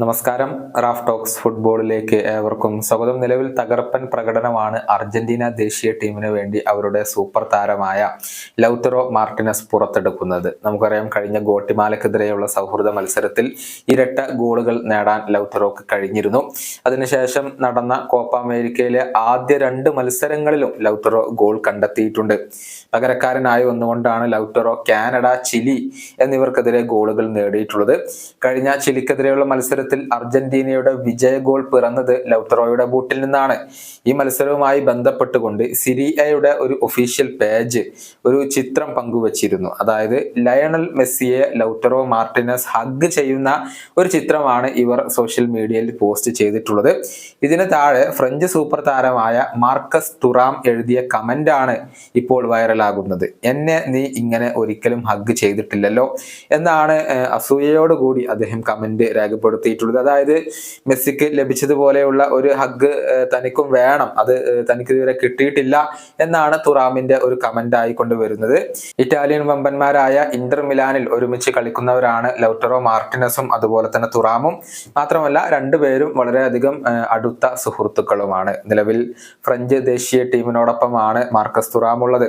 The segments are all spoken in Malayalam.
നമസ്കാരം. റാഫ് ടോക്സ് ഫുട്ബോളിലേക്ക് ഏവർക്കും സ്വാഗതം. നിലവിൽ തകർപ്പൻ പ്രകടനമാണ് അർജന്റീന ദേശീയ ടീമിന് വേണ്ടി അവരുടെ സൂപ്പർ താരമായ ലൗത്തറോ മാർട്ടിനസ് പുറത്തെടുക്കുന്നത്. നമുക്കറിയാം കഴിഞ്ഞ ഗോട്ടിമാലക്കെതിരെയുള്ള സൗഹൃദ മത്സരത്തിൽ ഇരട്ട ഗോളുകൾ നേടാൻ ലൗത്തറോക്ക് കഴിഞ്ഞിരുന്നു. അതിനുശേഷം നടന്ന കോപ്പ അമേരിക്കയിലെ ആദ്യ രണ്ട് മത്സരങ്ങളിലും ലൗത്തറോ ഗോൾ കണ്ടെത്തിയിട്ടുണ്ട്. പകരക്കാരനായി വന്നുകൊണ്ടാണ് ലൗത്തറോ കാനഡ ചിലി എന്നിവർക്കെതിരെ ഗോളുകൾ നേടിയിട്ടുള്ളത്. കഴിഞ്ഞ ചിലിക്കെതിരെയുള്ള മത്സരത്തിൽ അർജന്റീനയുടെ വിജയ ഗോൾ പിറന്നത് ലൗട്ടറോയുടെ ബൂട്ടിൽ നിന്നാണ്. ഈ മത്സരവുമായി ബന്ധപ്പെട്ടുകൊണ്ട് സിരിയയുടെ ഒരു ഒഫീഷ്യൽ പേജ് ഒരു ചിത്രം പങ്കുവച്ചിരുന്നു. അതായത് ലയണൽ മെസ്സിയെ ലൗട്ടറോ മാർട്ടിനസ് ഹഗ് ചെയ്യുന്ന ഒരു ചിത്രമാണ് ഇവർ സോഷ്യൽ മീഡിയയിൽ പോസ്റ്റ് ചെയ്തിട്ടുള്ളത്. ഇതിന് താഴെ ഫ്രഞ്ച് സൂപ്പർ താരമായ മാർക്കസ് തുറാം എഴുതിയ കമന്റ് ആണ് ഇപ്പോൾ വൈറലാകുന്നത്. എന്നെ നീ ഇങ്ങനെ ഒരിക്കലും ഹഗ് ചെയ്തിട്ടില്ലല്ലോ എന്നാണ് അസൂയയോടുകൂടി അദ്ദേഹം കമന്റ് രേഖപ്പെടുത്തിയിട്ടുള്ളത് അതായത് മെസ്സിക്ക് ലഭിച്ചതുപോലെയുള്ള ഒരു ഹഗ് തനിക്കും വേണം. അത് തനിക്ക് ഇതുവരെ കിട്ടിയിട്ടില്ല എന്നാണ് തുറാമിന്റെ ഒരു കമന്റ് ആയി കൊണ്ടുവരുന്നത്. ഇറ്റാലിയൻ വമ്പന്മാരായ ഇന്റർ മിലാനിൽ ഒരുമിച്ച് കളിക്കുന്നവരാണ് ലൗട്ടറോ മാർട്ടിനസും അതുപോലെ തന്നെ തുറാമും. മാത്രമല്ല രണ്ടുപേരും വളരെയധികം അടുത്ത സുഹൃത്തുക്കളുമാണ്. നിലവിൽ ഫ്രഞ്ച് ദേശീയ ടീമിനോടൊപ്പമാണ് മാർക്കസ് തുറാം ഉള്ളത്.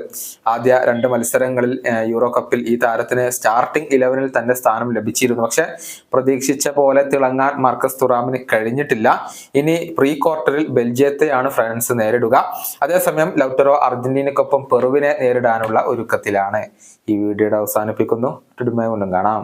ആദ്യ രണ്ട് മത്സരങ്ങളിൽ യൂറോ കപ്പിൽ ഈ താരത്തിന് സ്റ്റാർട്ടിംഗ് ഇലവനിൽ തന്റെ സ്ഥാനം ലഭിച്ചിരുന്നു. പക്ഷെ പ്രതീക്ഷിച്ച പോലെ തിളങ്ങാൻ മാർക്കസ് തുറാമിന് കഴിഞ്ഞിട്ടില്ല. ഇനി പ്രീ ക്വാർട്ടറിൽ ബെൽജിയത്തെയാണ് ഫ്രാൻസ് നേരിടുക. അതേസമയം ലൗട്ടറോ അർജന്റീനക്കൊപ്പം പെറുവിനെ നേരിടാനുള്ള ഒരുക്കത്തിലാണ്. ഈ വീഡിയോയുടെ അവസാനിപ്പിക്കുന്നു. കൊണ്ടും കാണാം.